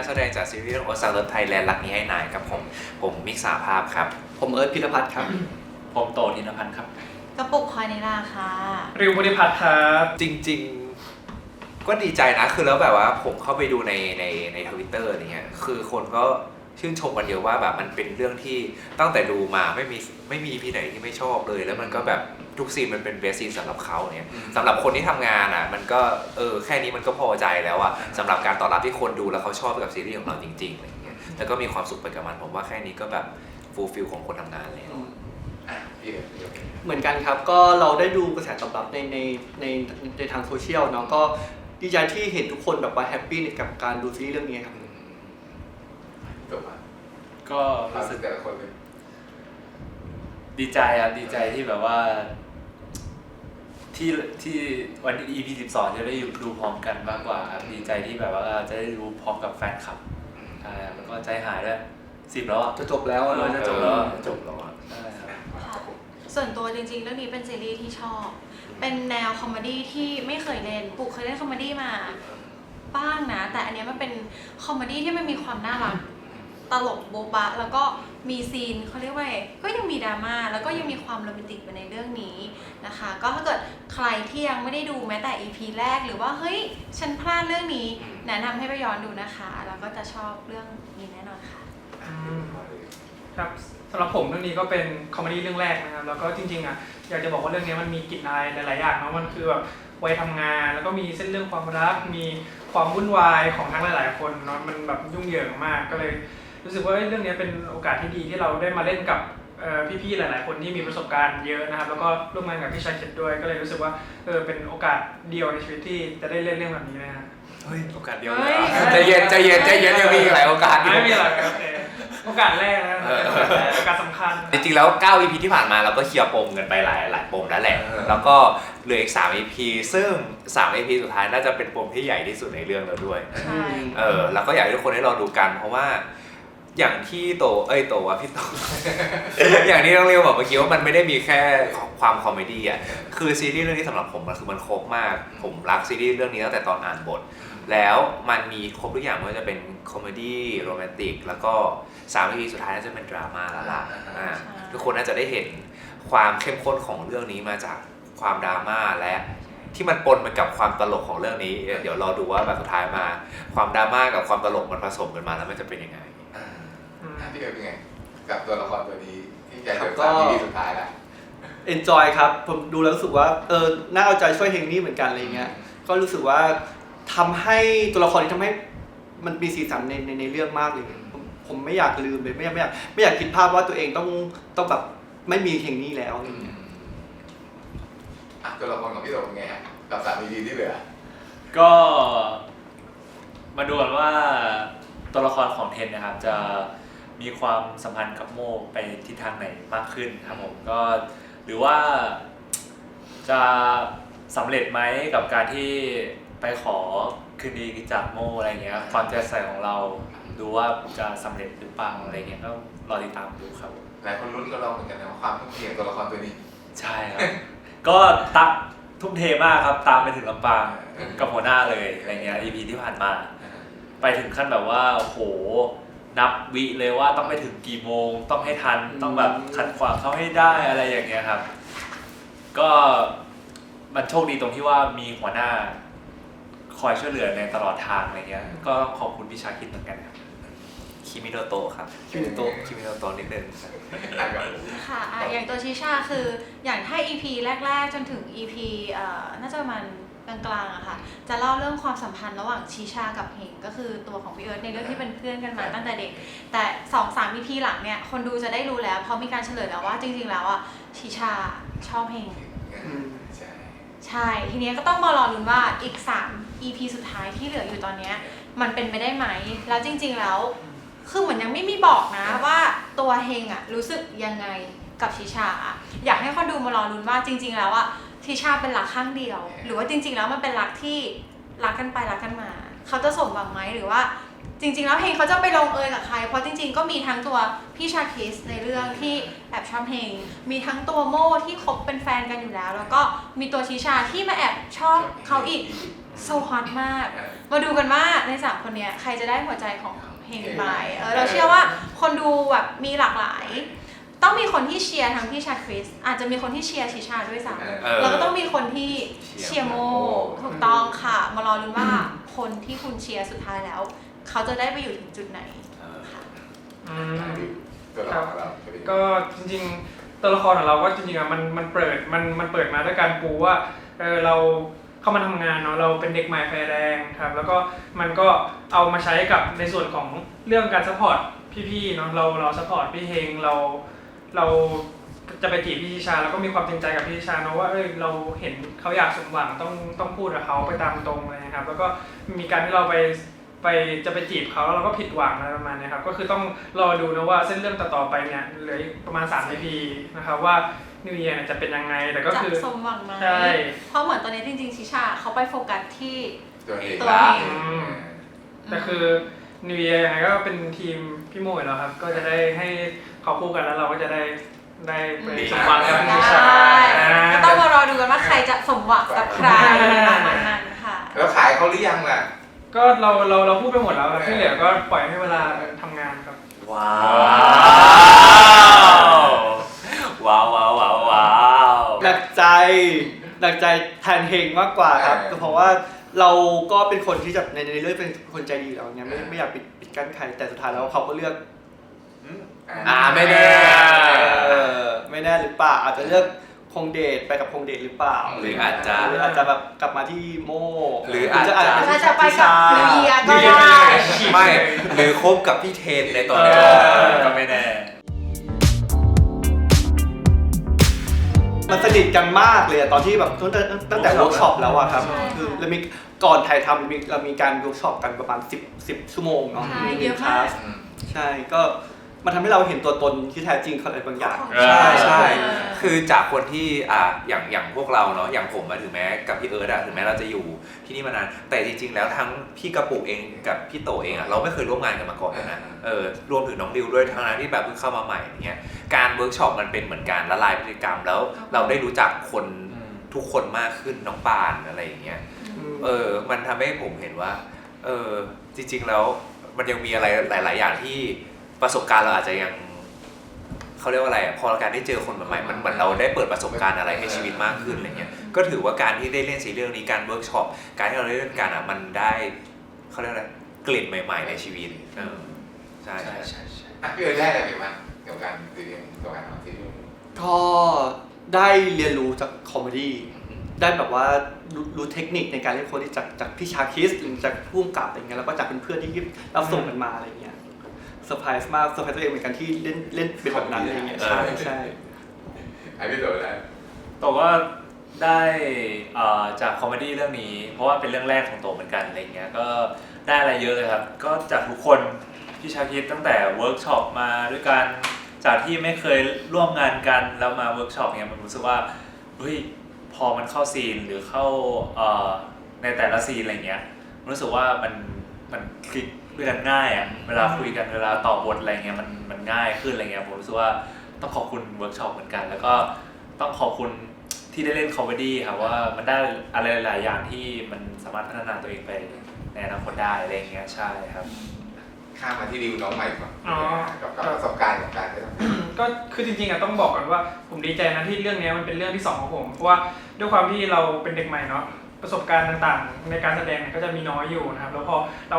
บพวกเรานะครับก็เป็นนักแสดงจากซีรีส์เรื่องโอซาร์ไทยแลนด์รักนี้ให้นายครับผมผมมิกษาภาพครับ ผมเอิร์ธพิรพัฒน์ครับ ผมโตธินพันธ์ครับ กระปุกคอยในราค่ะ ริวบริพัฒน์ครับจริง ๆ ก็ดีใจนะคือแล้วแบบว่าผมเข้าไปดูในในในทวิตเตอร์อะไรเงี้ยคือคนก็ ชื่นชมกันเยอะว่าแบบมันเป็นเรื่องที่ตั้งแต่ดูมาไม่มีไม่มีพีไหนที่ไม่ชอบเลย แล้วมันก็แบบทุกซีนมันเป็นเบสซีนสำหรับเขาเนี่ยสำหรับคนที่ทำงานอะ มันก็เออแค่นี้มันก็พอใจแล้วอะสำหรับการตอบรับที่คนดูแล้วเขาชอบกับซีรีส์ของเราจริงๆอะไรเงี้ยแล้วก็มีความสุขไปกับมันผมว่าแค่นี้ก็แบบฟูลฟิลของคนทำงานแล้วอะพี่เอ๋พี่เอ๋เหมือนกันครับก็เราได้ดูกระแสตอบรับในในในในทางโซเชียลเนาะก็ดีใจที่เห็นทุกคนแบบว่าแฮปปี้กับการดูซีรีส์เรื่องนี้ครับจบมา ก็ความรู้รู้สึสึกกแต่ละคนเลยดีใจครับดีใจที่แบบว่า ที่ที่วันที่ EP 12 จะได้ดูพร้อมกันมากกว่าครับดีใจที่แบบว่าจะได้ดูพร้อมกับแฟนคลับใช่ครับแล้วก็ใจหายด้วยสิบแล้วอะจะจบแล้วอะเนาะจะจะจจบบแล้แล้ววจบแล้วอะใช่ครับส่วนตัวจริงๆ เรื่องนี้เป็นซีรีส์ที่ชอบ เป็นแนวคอมเมดี้ที่ไม่เคยเล่นปุกเคยเล่นคอมเมดี้มาบ้างนะ แต่อันเนี้ยมันเป็นคอมเมดี้ที่มันมีความน่ารัก ตลกโบ๊ะบะ แล้วก็มีซีนเขาเรียกว่าก็ยังมีดราม่าแล้วก็ยังมีความโรแมนติกไปในเรื่องนี้นะคะ ก็ถ้าเกิดใครที่ยังไม่ได้ดูแม้แต่ EP แรกหรือว่าเฮ้ยฉันพลาดเรื่องนี้แนะนำให้ไปย้อนดูนะคะ แล้วก็จะชอบเรื่องนี้แน่นอนค่ะ ครับสำหรับผมเรื่องนี้ก็เป็นคอมเมดี้เรื่องแรกนะครับแล้วก็จริงๆอะอยากจะบอกว่าเรื่องนี้มันมีกลิ่นอายหลายๆอย่างเนาะมันคือแบบวัยทำงาน แล้วก็มีเส้นเรื่องความรักมีความวุ่นวายของทั้งหลาย ๆ คนเนาะมันแบบยุ่งเหยิงมากก็เลย รู้สึกว่าเอ้ยเรื่องนี้เป็นโอกาสที่ดีที่เราได้มาเล่นกับเอ่อพี่ๆหลาย ๆ คนที่มีประสบการณ์เยอะนะครับ แล้วก็ร่วมงานกับพี่ชายเข็ดด้วย ก็เลยรู้สึกว่าเออเป็นโอกาสเดียวในชีวิตที่จะได้เล่นเรื่องแบบนี้นะฮะ เฮ้ยโอกาสเดียวเฮ้ย ใจเย็นใจเย็นใจเย็นยังมีอีกหลายโอกาสอยู่ ไม่มีอะไรครับโอเคโอกาสแรกนะเออ โอกาสสำคัญ จริงๆแล้ว9 EP ที่ผ่านมาเราก็เคลียร์ปมกันไปหลายหลายปมแล้วแหละแล้วก็เหลืออีก 3 EP ซึ่ง 3 EP สุดท้ายน่าจะเป็นปมที่ใหญ่ที่สุดในเรื่องแล้วด้วย ใช่ เออแล้วก็อยากให้ทุกคนได้รอดูกัน เพราะว่า อย่างที่โตเอ้ยโตวะพี่โต อย่างที่ต้องเรียกบอกเมื่อกี้ว่ามันไม่ได้มีแค่ความคอมเมดี้อะคือซีรีส์เรื่องนี้สำหรับผมมันคือมันครบมาก ผมรักซีรีส์เรื่องนี้ตั้งแต่ตอนอ่านบท แล้วมันมีครบทุกอย่างไม่ว่าจะเป็นคอมเมดี้โรแมนติกแล้วก็สาม EP สุดท้ายน่าจะเป็นดราม่าและล่ะอ่าทุกคนน่าจะได้เห็นความเข้มข้นของเรื่องนี้มาจากความดราม่าและที่มันปนมากับความตลกของเรื่องนี้ เดี๋ยวรอดูว่าแบบสุดท้ายมา ความดราม่ากับความตลกมันผสมกันมาแล้วมันจะเป็นยังไงอ่าอืมอะ พี่เอ๋เป็นไง กับตัวละครตัวนี้ที่จะครัเดิบนก็สามที่สุดท้ายแล้ว enjoy ครับ ผมดูแล้วรู้สึกว่าเออน่าเอาใจช่วยเฮงนี่เหมือนกันอะไรเงี้ย ก็รู้สึกว่าทำให้ตัวละครนี้ทำให้มันมีสีสันในในในเรื่องมากเลยผมผมไม่อยากลืมเลยไม่อยากไม่อยากไม่อยากคิดภาพว่าตัวเองต้องต้องแบบไม่มีเฮงนี่แล้วอะไรเงี้ยอะตัวละครของพี่โตเป็นไงฮะกับสาม EP ที่เหลือ ก็ มาดูกันว่าตัวละครของเทนนะครับจะ มีความสัมพันธ์กับโมไปทิศทางไหนมากขึ้นครับผมก็หรือว่าจะสำเร็จไหมกับการที่ไปขอคืนดีจากโมอะไรเงี้ยความใจใส่ของเราดูว่าจะสำเร็จหรือเปล่าอะไรเงี้ยก็รอติดตามดูครับผมหลายคนลุ้นกับเราเหมือนกันนะว่าความทุ่มเทของตัวละครตัวนี้ ใช่ครับ ก็ตะทุ่มเทมากครับตามไปถึงลำปางกับหัวหน้าเลยอะไรเงี้ย EP ที่ผ่านมา ไปถึงขั้นแบบว่าโอ้โห นับวิเลยว่าต้องไปถึงกี่โมง ต้องให้ทันต้องแบบขัดขวางเขาให้ได้อะไรอย่างเงี้ยครับ ก็มันโชคดีตรงที่ว่ามีหัวหน้า คอยช่วยเหลือในตลอดทางอะไรเงี้ย ก็ขอบคุณพี่ชาคิดเหมือนกันครับคิมิโนโตะครับคิมิโนโตะคิมิโนโตะนิดนึงอะกับค่ะอะอย่างตัวชิชาคืออย่างถ้า EP แรก ๆ จนถึง EP เอ่อน่าจะประมาณ กลางๆอะค่ะ จะเล่าเรื่องความสัมพันธ์ระหว่างชิชากับเฮงก็คือตัวของพี่เอิร์ธในเรื่องที่เป็นเพื่อนกันมาตั้งแต่เด็ก แต่2อสาม EP หลังเนี่ยคนดูจะได้รู้แล้วเพราะมีการเฉลยแล้วว่าจริงๆแล้วอะชิชาชอบเฮงอืมใช่ใช่ทีเนี้ยก็ต้องมารอลุ้นว่าอีก 3 EP สุดท้ายที่เหลืออยู่ตอนเนี้ยมันเป็นไปได้ไหม แล้วจริง ๆแล้ว คือเหมือนยังไม่มีบอกนะว่าตัวเฮงอะรู้สึกยังไงกับชิชาอะอยากให้คนดูมารอลุ้นว่าจริง ๆ แล้วอะ ชิชาเป็นรักข้างเดียว หรือว่าจริง ๆ แล้วมันเป็นรักที่รักกันไปรักกันมา เขาจะสมหวังไหมหรือว่า จริง ๆ แล้วเฮงเขาจะไปลงเอยกับใคร เพราะจริง ๆ ก็มีทั้งตัวพี่ชาคิสในเรื่องที่แอบชอบเฮงมีทั้งตัวโม่ที่คบเป็นแฟนกันอยู่แล้ว แล้วก็มีตัวชิชาที่มาแอบชอบเขาอีกโซฮอตมากเออมาดูกันว่าในสามคนเนี้ยใครจะได้หัวใจของเฮงไปเออเราเชื่อว่าคนดูแบบมีหลากหลาย ต้องมีคนที่เชียร์ทั้งพี่ชาคริส อาจจะมีคนที่เชียร์ชิชาด้วยซ้เออำแล้วก็ต้องมีคนที่เชียร์โม เชียร์โม ถูกต้องค่ะ มารอลุ้นว่าคนที่คุณเชียร์สุดท้ายแล้ว เขาจะได้ไปอยู่ถึงจุดไหนเออค่ะ อืมตัวละครของเราจะเป็นยังไงก็จริงๆตัวละครของเราก็จริงๆอะมันมันเปิดมันมันเปิดมาด้วยการปูว่าเออเราเข้ามาทำงานเนาะเราเป็นเด็กใหม่ไฟแรงครับแล้วก็มันก็เอามาใช้กับในส่วนของเรื่องการซัพพอร์ตพี่ๆเนาะเราเราซัพพอร์ตพี่เฮงเรา เราจะไปจีบพี่ชิชาแล้วก็มีความจริงใจกับพี่ชิชาเนาะว่าเอ้ยเราเห็นเขาอยากสมหวังต้องต้องพูดกับเขาไปตามตรงเลยนะครับ แล้วก็มีการที่เราไปไปจะไปจีบเขาแล้วเราก็ผิดหวังอะไรประมาณเนี้ยครับก็คือต้องรอดูนะว่าเส้นเรื่องต่อๆไปเนี่ยเหลืออีกประมาณ3 EP นะครับว่านิวเยียร์จะเป็นยังไงแต่ก็จะคือสมหวังไหมใช่เพราะเหมือนตอนนี้จริงๆชิชาเขาไปโฟกัสที่ตัวเองตัวละเองอืมแต่คือนิวเยียร์ยังไงก็เป็นทีมพี่โมยแล้วครับก็จะได้ให้ เขาคู่กันแล้วเราก็จะได้ได้ไปสมหวังกับพี่ได้ชาอ่าก็ต้องมารอดูกันว่าใครจะสมหวังกับใครประมาณนั้นค่ะ แล้วขายเขาหรือยังล่ะ ก็เราเราเราพูดไปหมดแล้วครับที่เหลือก็ปล่อยให้เวลาทำงานครับ ว้าว ว้าวว้าวว้าวว้าวหนักใจหนักใจแทนเฮงมากกว่าครับเออก็เพราะว่าเราก็เป็นคนที่จะในในเรื่องเป็นคนใจดีอยู่แล้วเนี่ยไม่ไม่อยากปิดปิดกั้นใครแต่สุดท้ายแล้วเขาก็เลือก อ่าไม่แน่เออไม่แน่หรือเปล่าอาจจะเลือกคงเดทไปกับคงเดทหรือเปล่าหรืออาจจะหรืออาจจะแบบกลับมาที่โมหรืออาจจะอาจอาจจะไปกับนิวเยียร์ก็ได้ไม่หรือคบกับพี่เทนในตอนเอนี้อก็ไม่แน่มันสนิทกันมากเลยอะตอนที่แบบตั้งแต่ตั้งแต่เวิร์กช็อปแล้วอะครับใช่ค่ะคือเรามีก่อนถ่ายทำเรามีเรามีการเวิร์กช็อปกันประมาณ 10 10 ชั่วโมงเนาะใช่ในเยอะคมากลาสใช่ก็ มันทำให้เราเห็นตัวตนที่แท้จริงของอะไรบางอย่างเออใช่ใช่เออคือจากคนที่อ่าอย่างอย่างพวกเราเนาะอย่างผมอะถึงแม้กับพี่เอิร์ธอะถึงแม้เราจะอยู่ที่นี่มานานแต่จริง ๆ แล้วทั้งพี่กระปุกเองกับพี่โตเองอะเราไม่เคยร่วมงานกันมาก่อนเลยนะเออรวมถึงน้องริวด้วยทั้งนั้นที่แบบเพิ่งเข้ามาใหม่อย่างเงี้ยการเวิร์กช็อปมันเป็นเหมือนการละลายพฤติกรรมแล้วเราได้รู้จักคนทุกคนมากขึ้นน้องปานอะไรอย่างเงี้ยเออมันทำให้ผมเห็นว่าเออจริง ๆ แล้วมันยังมีอะไรหลาย ๆ อย่างที่ ประสบการณ์เราอาจจะยังเขาเรียกว่าอะไรอะพอการได้เจอคนใหม่ๆมันเหมือนเราได้เปิดประสบการณ์อะไรให้ชีวิตมากขึ้นอะไรเงี้ยก็ถือว่าการที่ได้เล่นซีรีส์เรื่องนี้การเวิร์กช็อปการที่เราได้เล่นกันอะมันได้เขาเรียกอะไรกลิ่นใหม่ ๆ ในชีวิตเออใช่ใช่ใช่ใช่อะพี่เอิร์ธได้อะไรไปบ้างเกี่ยวกับการเรียนตัวการทำซีรีส์ก็ได้เรียนรู้จากคอมเมดี้ได้แบบว่ารู้รู้เทคนิคในการเล่นโคมเมดี้จากจากพี่ชาคิสหรือจากผู้กำกับอะไรเงี้ยแล้วก็จากเพื่อนๆที่รับส่งกันมาอะไรเงี้ย เซอร์ไพรส์มากเซอร์ไพรส์ตัวเองเหมือนกันที่เล่นเล่นเป็นแบบนั้นอะไรเงี้ยใช่ใช่ไอ้พี่โตได้โตก็ได้เอ่อจากคอมเมดี้เรื่องนี้ เพราะว่าเป็นเรื่องแรกของโตเหมือนกันอะไรเงี้ยก็ได้อะไรเยอะเลยครับ ก็จากทุกคนที่ชาคิดตั้งแต่เวิร์กช็อปมาด้วยกันจากที่ไม่เคยร่วมงานกันแล้วมาเวิร์กช็อปเนี่ยมันรู้สึกว่าเฮ้ยพอมันเข้าซีนหรือเข้าเอ่อในแต่ละซีนอะไรเงี้ยมันรู้สึกว่ามันมันคลิก ด้วยกันง่ายอะเวลาคุยกันเวลาต่อบทอะไรเงี้ยมันมันง่ายขึ้นอะไรเงี้ยผมรู้สึกว่าต้องขอบคุณเวิร์กช็อปเหมือนกัน แล้วก็ต้องขอบคุณที่ได้เล่นคอมเมดี้ครับว่ามันได้อะไรหลายๆอย่างที่มันสามารถพัฒนาตัวเองไปในอนาคตได้อะไรอย่างเงี้ยใช่ครับข้ามมาที่ดิวน้องใหม่ก่อนอ๋อ กับกับประสบการณ์ของการได้ทำ ก็คือจริงๆอะต้องบอกก่อนว่าผมดีใจนะที่เรื่องเนี้ยมันเป็นเรื่องที่สองของผมเพราะว่าด้วยความที่เราเป็นเด็กใหม่เนาะ ประสบการณ์ต่างๆ ในการแสดงเนี่ยก็จะมีน้อยอยู่นะครับแล้วพอเรา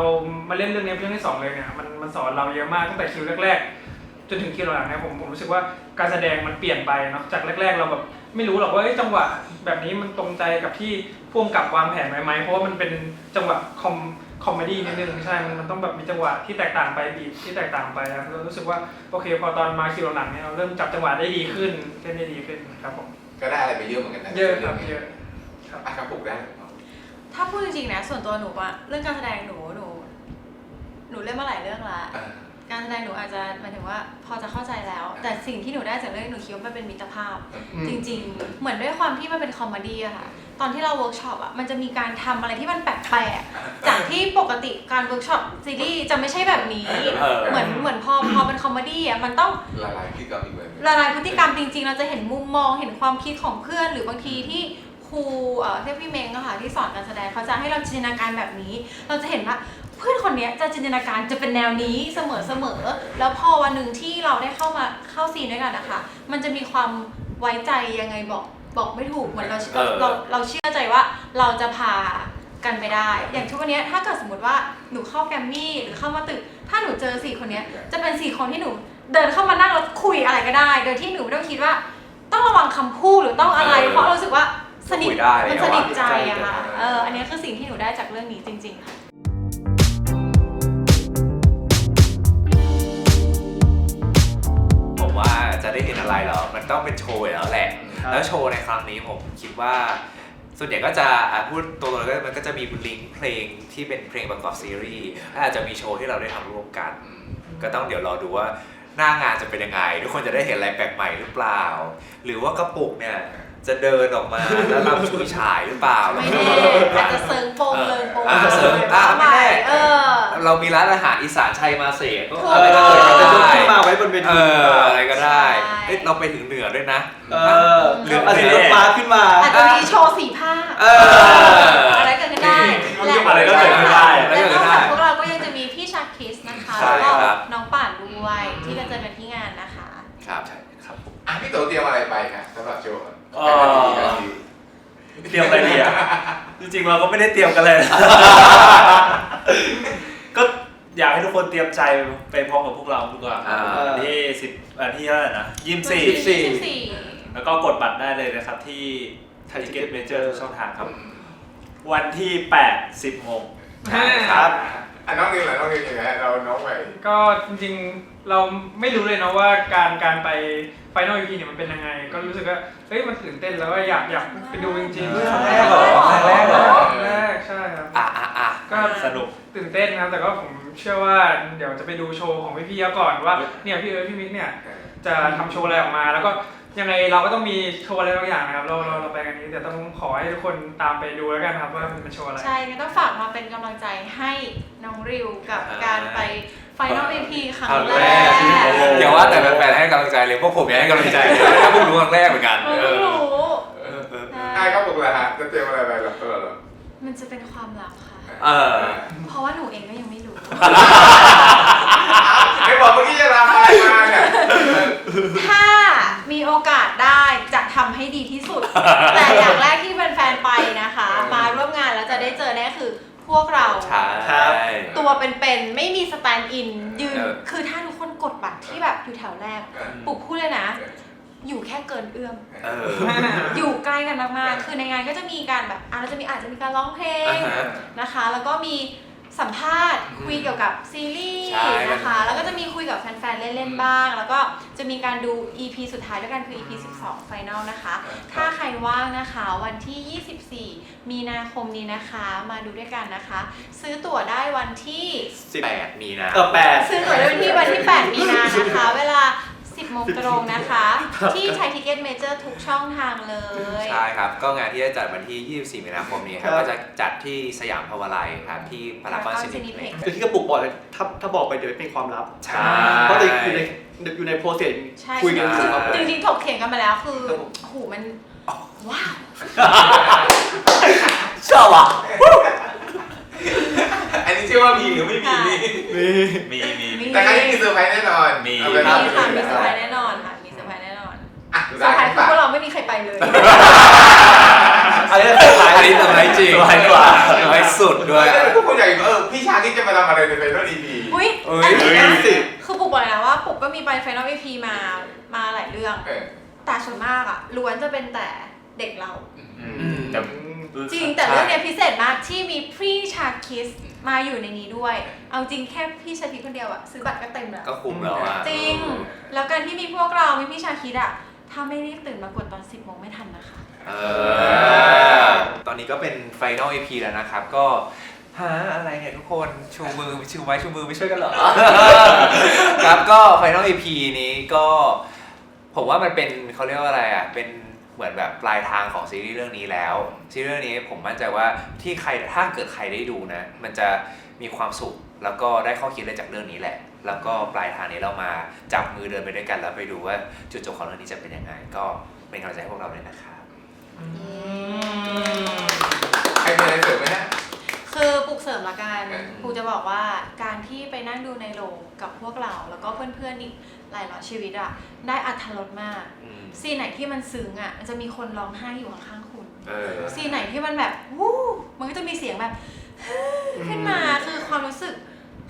มาเล่นเรื่องนี้เป็นเรื่องที่สองเลยเนี่ยมันมันสอนเราเยอะมากตั้งแต่คิวแรกๆจนถึงคิวหลังๆเนี่ยผมผมรู้สึกว่าการแสดงมันเปลี่ยนไปเนาะจากแรก ๆ เราแบบไม่รู้หรอกว่าเอ้ยจังหวะแบบนี้มันตรงใจกับที่พ่วงกับวางแผนไว้ไหมเพราะว่ามันเป็นจังหวะคอมคอมเมดี้นิดนึงใช่มันมันต้องแบบมีจังหวะที่แตกต่างไปบีทที่แตกต่างไปครับเรารู้สึกว่าโอเคพอตอนมาคิวหลังๆเนี่ยเราเริ่มจับจังหวะได้ดีขึ้นเล่นได้ดีขึ้นครับผมก็ได้อะไรไปเยอะเหมือนกันนะเยอะครับเยอะครับอะครับปลุกได้ ถ้าพูดจริงๆนะส่วนตัวหนูอะเรื่องการแสดงหนูหนู หนูเล่นมาหลายเรื่องละอ่า การแสดงหนูอาจจะหมายถึงว่าพอจะเข้าใจแล้ว แต่สิ่งที่หนูได้จากเรื่องหนูคิดว่ามันเป็นมิตรภาพ อืม จริงๆ เหมือนด้วยความที่มันเป็นคอมเมดี้อะค่ะ ตอนที่เราเวิร์กช็อปอะมันจะมีการทำอะไรที่มันแปลกๆ จากที่ปกติการเวิร์กช็อปซีรีส์จะไม่ใช่แบบนี้ เออ เหมือนเหมือนพอพอเป็นคอมเมดี้อะมันต้องละลายพฤติกรรมอีกเลยละลายพฤติกรรมจริงๆ เราจะเห็นมุมมอง เห็นความคิดของเพื่อน หรือบางทีที่ค รูเอ่อเทพพี่เมงอะค่ะที่สอนการแสดงเขาจะให้เราจินตนาการแบบนี้ เราจะเห็นว่าเพื่อนคนเนี้ยจะจินตนาการจะเป็นแนวนี้เสมอเสมอแล้วพอวันหนึ่งที่เราได้เข้ามาเข้าซีนด้วยกันนะคะ มันจะมีความไว้ใจยังไงบอกบอกไม่ถูกเหมือนเราเออ เราเราเชื่อใจว่าเราจะพากันไปได้ อย่างทุกวันเนี้ยถ้าเกิดสมมติว่าหนูเข้าแกรมมี่หรือเข้ามาตึก ถ้าหนูเจอสี่คนเนี้ยจะเป็นสี่คนที่หนูเดินเข้ามานั่งแล้วคุยอะไรก็ได้ โดยที่หนูไม่ต้องคิดว่า ต้องระวังคำพูดหรือต้องอะไร เออ เพราะเรารู้สึกว่า สนิทคุยได้มันแล้วสอะนิทใจอะค่ะ เออ อันเนี้ยคือสิ่งที่หนูได้จากเรื่องนี้จริง ๆ ค่ะ ผมว่าจะได้เห็นอะไรเหรอ มันต้องเป็นโชว์อยู่แล้วแหละ ครับ แล้วโชว์ในครั้งนี้ผมคิดว่า ส่วนใหญ่ก็จะอะพูดตัวตนก็มันก็จะมีลิงก์เพลงที่เป็นเพลงประกอบซีรีส์และอาจจะมีโชว์ที่เราได้ทำร่วมกัน ก็ต้องเดี๋ยวรอดูว่าหน้างานจะเป็นยังไง ทุกคนจะได้เห็นอะไรแปลกใหม่หรือเปล่า หรือว่ากระปุกเนี่ย จะเดินออกมาแล้วรับชุยฉายหรือเปล่าไม่แน่อาจจะเซิร์งโปงเลยโปงอ่าเลยเซิร์งอ่าไม่แน่เออ เรามีร้านอาหารอีสานชัยมาเสกก็ถูกอะไรก็เอเกิดอขึ้นจะยกได้ขึ้นมาไว้บนเวเอทีออะไรก็ได้ใช่เอ้ยเราไปถึงเหนือด้วยนะ เออเหลือเอาสีรถฟ้าขึ้นมา อาจจะมีโชว์สีผ้าเอออะไรเกิดขึ้นได้และอะไรก็เกิดขึ้นได้อะไรก็และเกินดอกขึ้นได้จากพวกเราก็ยังจะมีพี่ชาคริสนะคะ ใช่แล้วก็ครับ น้องป่านด้วยที่จะเจอกันที่งานนะคะ ครับ ครับผมอะพี่โตเตรียมอะไรไปคะสำหรับโชว์ เอ่อเตรียมอะไรดีอะจริงๆเราก็ไม่ได้เตรียมกันเลยก็อยากให้ทุกคนเตรียมใจไปพร้อมกับพวกเราดีกว่าอ่า วันที่สิบวันที่เท่าไหร่นะยี่สิบสี่สี่สี่แล้วก็กดบัตรได้เลยนะครับที่ Thai Ticket Ticket Major ทุกช่องทางครับอืมวันที่8 10โมงครับ อะน้องนิวล่ะน้องนิวยังไงเราน้องใหม่ก็จริงๆเราไม่รู้เลยเนาะว่าการการไปไฟนอล EP เนี่ยมันเป็นยังไง ก็รู้สึกว่าเฮ้ยมันตื่นเต้นแล้วก็อยากอยากไปดูจริงๆครั้งแรกเหรอครั้งแรกเหรอครั้งแรกใช่ครับอะอะอะก็สนุก ตื่นเต้นนะครับแต่ก็ผมเชื่อว่าเดี๋ยวจะไปดูโชว์ของพี่ๆเขาก่อนว่าเนี่ยพี่เอิร์ธพี่มิกเนี่ยจะทำโชว์อะไรออกมา แล้วก็ ยังไงเราก็ต้องมีโชว์อะไรบางอย่างนะครับ เราเราเราไปกันนี้แต่ต้องขอให้ทุกคนตามไปดูแล้วกันครับว่ามันเป็นโชว์อะไร ใช่งั้นต้องฝากมาเป็นกำลังใจให้น้องริวกับการไปไฟนอล EP ครั้งครั้งแรแรกกอย่าว่าแต่แฟนๆให้กำลังใจเลยพวกผมยังให้กำลังใจเลยถ้าพวกรู้ครั้งแรกเหมือนกันเอเอออรู้เออเออไอ้ก็บอกเลยฮะจะเตรียมอะไรไปหรอตัวเรามันจะเป็นความลับค่ะเออเพราะว่าหนูเองก็ยังไม่รู้ ไอ้บอกเมื่อกี้จะทำอะไรมาเนี่ยถ้ามีโอกาสได้จะทำให้ดีที่สุด แต่อย่างแรกที่แฟนๆไปนะคะ มาร่วมงานแล้วจะได้เจอแน่คือพวกเรา ใช่ครับตัวเป็นๆไม่มีสแตนด์อินยืน เออ คือถ้าทุกคนกดบัตรที่แบบอยู่แถวแรก ปุกพูดเลยนะ อยู่แค่เกินเอื้อม เออ อยู่ใกล้กันมากๆ คือในงานก็จะมีการแบบอะเราจะมีอาจจะมีการร้องเพลงอ่าฮะ นะคะ แล้วก็มี สัมภาษณ์คุยเกี่ยวกับซีรีส์ใช่ นะคะ แล้วก็จะมีคุยกับแฟนๆ เล่นๆ บ้าง แล้วก็จะมีการดู EP สุดท้ายด้วยกันคือ EP 12 Final นะคะ ถ้าใครว่างนะคะวันที่ 24 มีนาคมนี้นะคะมาดูด้วยกันนะคะ ซื้อตั๋วได้วันที่ สิบแปดมีนา เออแปด ซื้อตั๋วได้วันที่วันที่ 8 มีนานะคะ เวลา 10โมงตรงนะคะ ที่ไทยทิเก็ตเมเจอร์ทุกช่องทางเลย ใช่ครับ ก็งานที่จะจัดวันที่ 24 มีนาคมนี้ครับ ครับ ก็จะจัดที่สยามพาวาไลน์ครับ ที่พารากอนซินิเพล็กคือที่กระปุกบอกเลยถ้าถ้าบอกไปเดี๋ยวเป็นความลับ ใช่ เพราะอยู่ในอยู่ในโปรเซสใช่คุยกันอยู่ครับจริงๆถกเถียงกันมาแล้วคือครับผม โอ้โหมันว้าวชอบอะอันนี้เชื่อว่ามีหรือไม่มีนี่มีมีมีมี แต่ครั้งนี้มีเซอร์ไพรส์แน่นอนมี เอาไปมีรับค่ะมีเซอร์ไพรส์แน่นอนค่ะมีเซอร์ไพรส์แน่นอนอะเซอร์ไพรส์คือพวกเราไม่มีใครไปเลย อันนี้เป็นไลอันนี้เซอร์ไพรส์จริงเซอร์ไพรส์กว่าเซอร์ไพรส์สุดด้วย ทุกคนอยากเห็นว่าเออพี่ชาคิดจะมาทำอะไรในเป็นรถดีดี อุ้ยเอ้ยอันนี้นะสิคือปุกบอกเลยนะว่าปุกก็มีไปไฟนอล EP มามาหลายเรื่อง เออแต่ส่วนมากอะล้วนจะเป็นแต่เด็กเรา อืม แต่ จริงแต่เรื่องเนี้ยพิเศษมากที่มีพี่ชาคิสมาอยู่ในนี้ด้วย เอาจริงแค่พี่ชาคิสคนเดียวอะซื้อบัตรก็เต็มแล้ว ก็คุ้มแล้วอะจริง แล้วการที่มีพวกเรา มีพี่ชาคิดอะถ้าไม่รีบตื่นมากดตอน 10โมงไม่ทันนะคะ เออ ตอนนี้ก็เป็นไฟนอล EP แล้วนะครับ ก็หาอะไรเนี่ยทุกคนชูมือชูไม้ชูมือไม่ช่วยกันเหรอ ครับก็ไฟนอล EP นี้ก็ ผมว่ามันเป็นเขาเรียกว่าอะไรอะ เป็น เหมือนแบบปลายทางของซีรีส์เรื่องนี้แล้วซีรีส์เรื่องนี้ผมมั่นใจว่าที่ใครถ้าเกิดใครได้ดูนะ มันจะมีความสุขแล้วก็ได้ข้อคิดอะไรจากเรื่องนี้แหละ แล้วก็ปลายทางนี้เรามาจับมือเดินไปด้วยกันแล้วไปดูว่าจุดจบของเรื่องนี้จะเป็นยังไง ก็เป็นกำลังใจให้พวกเราด้วยนะครับอืมใครมีอะไรเสริมไหมฮะคือปลุก เสริมละกันเออครูจะบอกว่าการที่ไปนั่งดูในโรงกับพวกเรา แล้วก็เพื่อนๆอีกหลายร้อยชีวิตอะได้อัธรสมากอืมซีนไหนที่มันซึ้งอะมันจะมีคนร้องไห้อยู่ข้างๆคุณเออซีนไหนที่มันแบบวู้มันก็จะมีเสียงแบบขึ้นมาคือความรู้สึก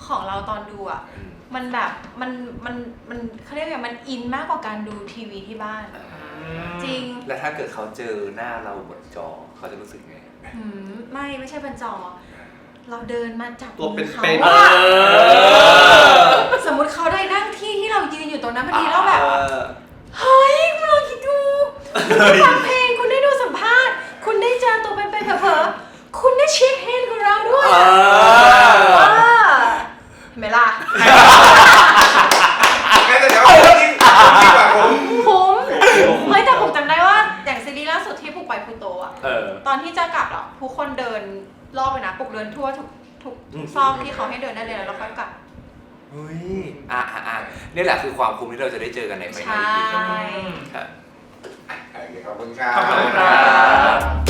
ของเราตอนดูอะอืมมันแบบมันมันมันเขาเรียกว่ามันอินมากกว่าการดูทีวีที่บ้าน จริง แล้วถ้าเกิดเขาเจอหน้าเราบนจอเขาจะรู้สึกไงหืมไม่ไม่ใช่บนจอ เราเดินมาจับตัวเป็นมือเขาเป็นเออะอสมมติเขาได้นั่งที่ที่เรายืนอยู่ตรงนั้นพอดีแล้วแบบ เออ เฮ้ยคุณลองคิดดูคุณได้ฟังเพลงคุณได้ดูสัมภาษณ์ คุณได้เจอตัวเป็นๆเผลอๆคุณได้เช็คแฮนด์กับเราด้วยเออเออเห็นไหมล่ะ งั้นเดี๋ยวผมคิดผมคิดว่าผม คุ้มเฮ้ยแต่ผมจำได้ว่าอย่างซีรีส์ล่าสุดที่ผูกไปพูโตอะ เออ ตอนที่จะกลับอะทุกคนเดินรอบไปนะปลุกเดินทั่วทุกทุก อืม ซอกที่เขาให้เดินได้เลยแล้วเราค่อยกลับ เฮ้ย อะอะอะ นี่แหละคือความคุ้มที่เราจะได้เจอกันในไฟนอลใช่ครับโอเคขอบคุณครับ ขอบคุณครับ